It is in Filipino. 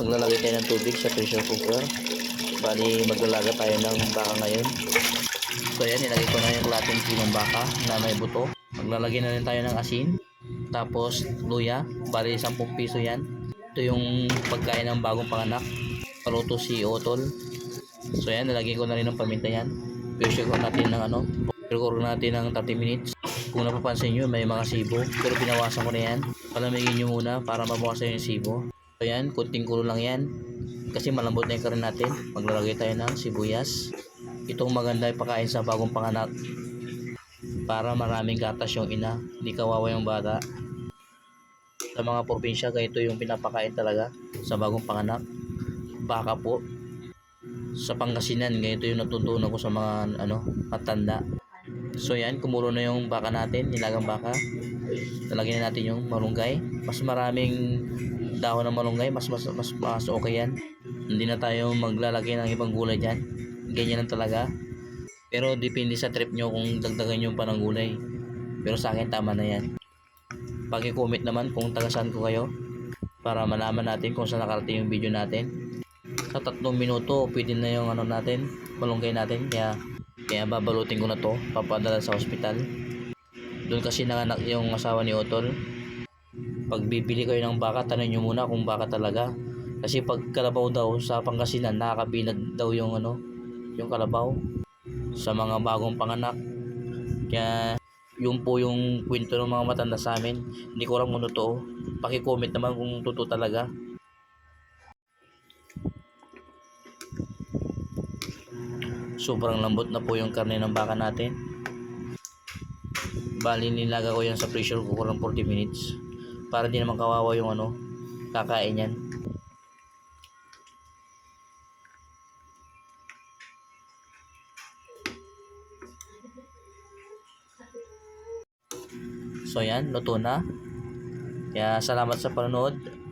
Maglalagay tayo ng tubig sa pressure cooker. Bali, maglalaga tayo ng baka ngayon. So ayan, nilagay ko na yung kalating kilong baka na may buto. Maglalagay na rin tayo ng asin. Tapos luya, bali 10 piso yan. Ito yung pagkain ng bagong panganak. Paluto si Otol. So ayan, nilagay ko na rin ng paminta yan. Pressure cook natin ng ano, cook natin ng 30 minutes. Kung napapansin nyo, may mga sibo. Pero binawasan ko na yan. Palamigin nyo muna para mabawasan yung sibo. So yan, kunting kulo lang yan. Kasi malambot na yung karin natin. Maglalagay tayo ng sibuyas. Itong maganda ipakain sa bagong panganak. Para maraming gatas yung ina. Hindi kawawa yung bata. Sa mga probinsya, ganito yung pinapakain talaga sa bagong panganak. Baka po. Sa Pangasinan, ganito yung natutunan ko sa mga ano, matanda. So yan, kumulo na yung baka natin, nilagang baka. Lalagyan na natin yung malunggay. Mas maraming dahon ng malunggay, mas mas mas, mas okay yan. Hindi na tayo maglalagay ng ibang gulay diyan. Ganyan lang talaga. Pero depende sa trip nyo kung dagdagan nyo pa ng gulay. Pero sa akin tama na yan. Paki-comment naman kung taga saan ko kayo para malaman natin kung saan nakarating yung video natin. Sa tatlong minuto, pwede na yung ano natin, malunggay natin. Kaya kaya babalutin ko na to, papadala sa ospital. Doon kasi nanganak yung asawa ni Otol. Pag bibili kayo ng baka, tanong nyo muna kung baka talaga. Kasi pag kalabaw daw sa Pangasinan, nakakabinag daw yung ano, yung kalabaw sa mga bagong panganak. Kaya yun po yung kwento ng mga matanda sa amin. Hindi ko alam kung totoo. Paki-comment naman kung totoo talaga. Sobrang lambot na po yung karne ng baka natin. Bali nilaga ko yan sa pressure cooker ng 40 minutes. Para di naman kawawa yung ano, kakain yan. So yan, luto na. Kaya salamat sa panonood.